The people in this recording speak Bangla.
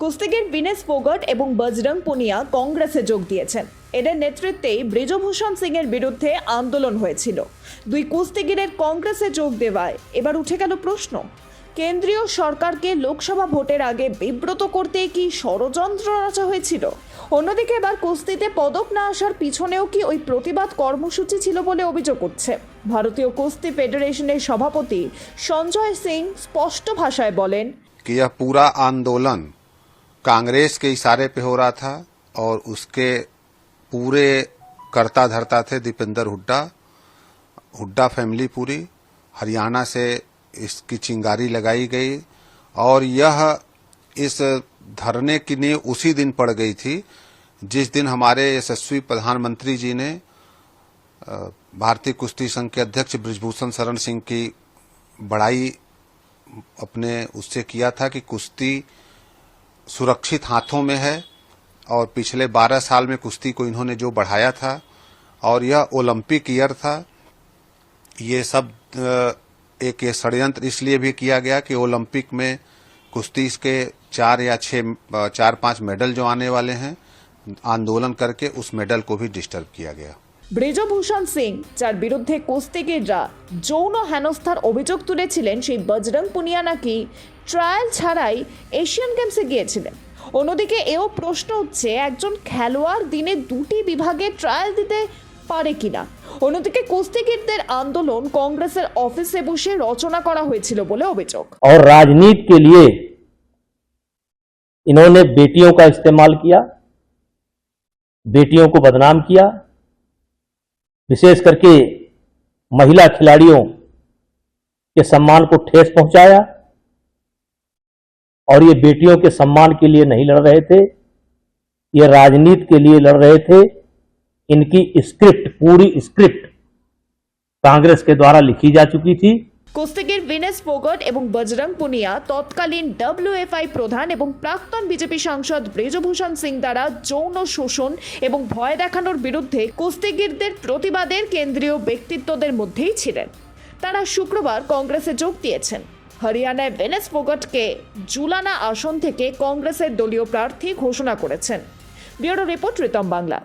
কুস্তিগির বিনেশ ফোগট এবং বজরং পুনিয়া কংগ্রেসে যোগ দিয়েছেন। এদের নেতৃত্বেই ব্রিজভূষণ সিং এর বিরুদ্ধে আন্দোলন হয়েছিল। দুই কুস্তিগিরের কংগ্রেসে যোগ দেওয়ায় এবার উঠে গেল প্রশ্ন, কেন্দ্রীয় সরকারকে লোকসভা ভোটের আগে বিব্রত করতে কি ষড়যন্ত্র রচা হয়েছিল? অন্যদিকে এবার কুস্তিতে পদক না আসার পিছনেও কি ওই প্রতিবাদ কর্মসূচি ছিল বলে অভিযোগ উঠছে? ভারতীয় কুস্তি ফেডারেশনের সভাপতি সঞ্জয় সিং স্পষ্ট ভাষায় বলেন পুরা আন্দোলন कांग्रेस के इशारे पे हो रहा था और उसके पूरे करता धरता थे दीपेंद्र हुड्डा हुड्डा फैमिली पूरी, हरियाणा से इसकी चिंगारी लगाई गई और यह इस धरने की नींव उसी दिन पड़ गई थी जिस दिन हमारे यशस्वी प्रधानमंत्री जी ने भारतीय कुश्ती संघ के अध्यक्ष ब्रिजभूषण शरण सिंह की बड़ाई अपने उससे किया था कि कुश्ती सुरक्षित हाथों में है और पिछले 12 साल में कुश्ती को इन्होंने जो बढ़ाया था और यह ओलंपिक ईयर था, ये सब एक ये षड्यंत्र इसलिए भी किया गया कि ओलंपिक में कुश्ती के चार या छह चार पाँच मेडल जो आने वाले हैं, आंदोलन करके उस मेडल को भी डिस्टर्ब किया गया। ব্রিজভূষণ সিং যার বিরুদ্ধে কুস্তিগিররা যৌন হেনস্থার অভিযোগ তুলেছিলেন সেই বজরং পুনিয়া নাকি ট্রায়াল ছাড়াই এশিয়ান গেমসে গিয়েছিলেন অন্যদিকে এও প্রশ্ন উঠছে একজন খেলোয়াড় দিনে দুটি বিভাগে ট্রায়াল দিতে পারে কিনা অন্যদিকে কুস্তিগিরদের আন্দোলন কংগ্রেসের অফিসে বসে রচনা করা হয়েছিল বলে অভিযোগ और राजनीति के लिए इन्होंने बेटियों का इस्तेमाल किया बेटियों को बदनाम किया विशेष करके महिला खिलाड़ियों के सम्मान को ठेस पहुँचाया और ये बेटियों के सम्मान के लिए नहीं लड़ रहे थे, ये राजनीति के लिए लड़ रहे थे। इनकी स्क्रिप्ट, पूरी स्क्रिप्ट कांग्रेस के द्वारा लिखी जा चुकी थी। कुश्ती के ফোগট এবং বজরং পুনিয়া তৎকালীন ডব্লিউএফআই প্রধান এবং প্রাক্তন বিজেপি সাংসদ ব্রিজভূষণ সিং দ্বারা যৌন শোষণ এবং ভয় দেখানোর বিরুদ্ধে কুস্তিগিরদের প্রতিবাদের কেন্দ্রীয় ব্যক্তিত্বদের মধ্যেই ছিলেন। তারা শুক্রবার কংগ্রেসে যোগ দিয়েছেন। হরিয়ানায় ভেনেস ফোগটকে জুলানা আসন থেকে কংগ্রেসের দলীয় প্রার্থী ঘোষণা করেছেন। Bureau report Ritam Bangla.